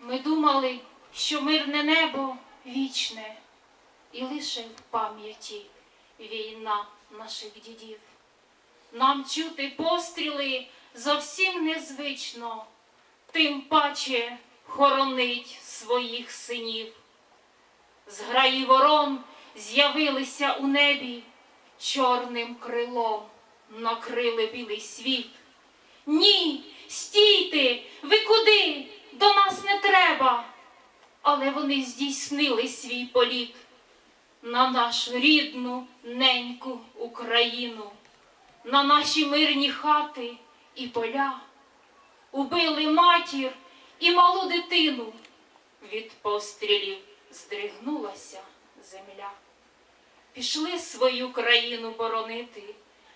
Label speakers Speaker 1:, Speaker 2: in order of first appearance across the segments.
Speaker 1: Ми думали, що мирне небо вічне, і лише в пам'яті війна наших дідів. Нам чути постріли зовсім незвично, тим паче хоронить своїх синів. Зграї ворон з'явилися у небі, чорним крилом накрили білий світ. Ні, стійте, ви куди? Але вони здійснили свій політ на нашу рідну неньку Україну, на наші мирні хати і поля. Убили матір і малу дитину. Від пострілів здригнулася земля. Пішли свою країну боронити,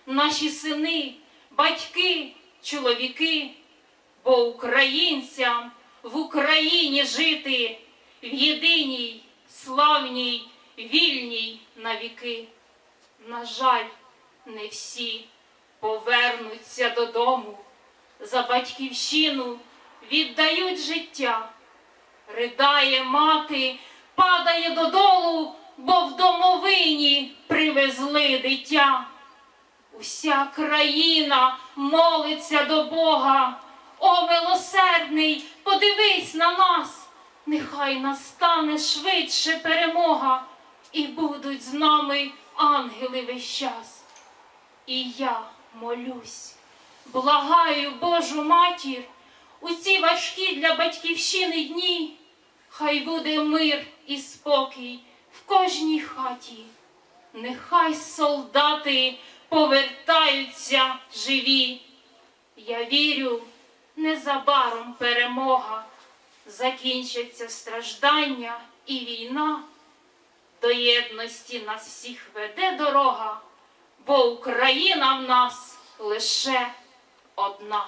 Speaker 1: наші сини, батьки, чоловіки, бо українцям в Україні жити в єдиній, славній, вільній навіки. На жаль, не всі повернуться додому, за батьківщину віддають життя. Ридає мати, падає додолу, бо в домовині привезли дитя. Уся країна молиться до Бога. О, милосердний, подивись на нас, нехай настане швидше перемога, і будуть з нами ангели весь час. І я молюсь, благаю Божу матір, у ці важкі для батьківщини дні, хай буде мир і спокій в кожній хаті. Нехай солдати повертаються живі. Я вірю, незабаром перемога, закінчаться страждання і війна. До єдності нас всіх веде дорога, бо Україна в нас лише одна.